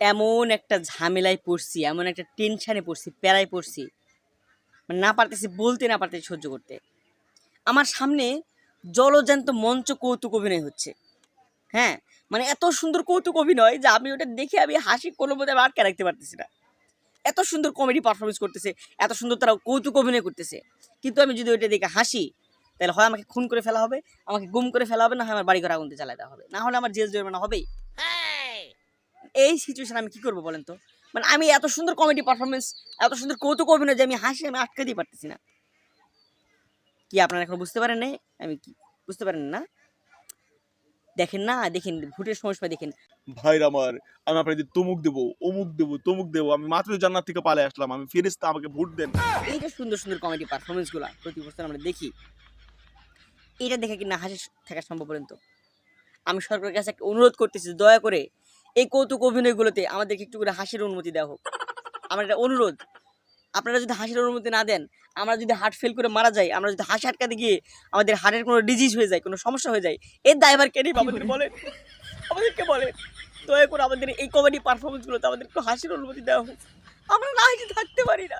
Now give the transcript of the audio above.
এমন একটা ঝামেলায় পড়ছি, এমন একটা টেনশানে পড়ছি, প্যারায় পড়ছি। মানে না পারতেছি, বলতে না পারতেছি সহ্য করতে। আমার সামনে জলজ্যান্ত মঞ্চ কৌতুক অভিনয় হচ্ছে। হ্যাঁ মানে এত সুন্দর কৌতুক অভিনয় যে আমি ওটা দেখে আমি হাসি কোনো মধ্যে আটকে রাখতে পারতেছি না। এত সুন্দর কমেডি পারফরমেন্স করতেছে, এত সুন্দর তারা কৌতুক অভিনয় করতেছে। কিন্তু আমি যদি ওইটা দেখে হাসি, তাহলে হয় আমাকে খুন করে ফেলা হবে, আমাকে গুম করে ফেলা হবে, না হয় আমার বাড়ি ঘর আগুনতে জ্বালা দেওয়া হবে। না হলে আমার জেল জরিমানা হবেই। এই সিচুয়েশন আমি কি করব বলেন তো? মানে আমি এত সুন্দর কমেডি পারফরমেন্স এত সুন্দর কৌতুক অভিনয় যে আমি হাসি আমি আটকে দিতে পারতেছি না। কি আপনারা এখন বুঝতে পারেন আমি কি বুঝতে পারেন না? দেখেন না দেখেন ভোটের সময় দেখেন। ভাইর আমার আমি আপনাদের তমুক দেবো অমুক দেবো তমুক দেবো আমি মাত্র জান্নাত থেকে পালে আসলাম আমি ফেরেস্তা আমাকে ভোট দেন। এই যে সুন্দর সুন্দর কমেডি পারফরমেন্সগুলো প্রতি বছর আমরা দেখি। এটা দেখে কি না হাসি থাকা সম্ভব বলেন তো? আমি সরকারের কাছে একটা অনুরোধ করতেছি দয়া করে এই কৌতুক অভিনয়গুলোতে আমাদেরকে একটু করে হাসির অনুমতি দেওয়া হোক। আমার একটা অনুরোধ, আপনারা যদি হাসির অনুমতি না দেন, আমরা যদি হার্ট ফেল করে মারা যাই, আমরা যদি হাসি আটকাতে গিয়ে আমাদের হার্টের কোনো ডিজিজ হয়ে যায়, কোনো সমস্যা হয়ে যায়, এর দায়ভার কে নেবে? আমাদের আমাদেরকে বলেন। দয়া করে আমাদের এই কমেডি পারফরমেন্সগুলোতে আমাদের একটু হাসির অনুমতি দেওয়া হোক। আমরা না হাসি থাকতে পারি না।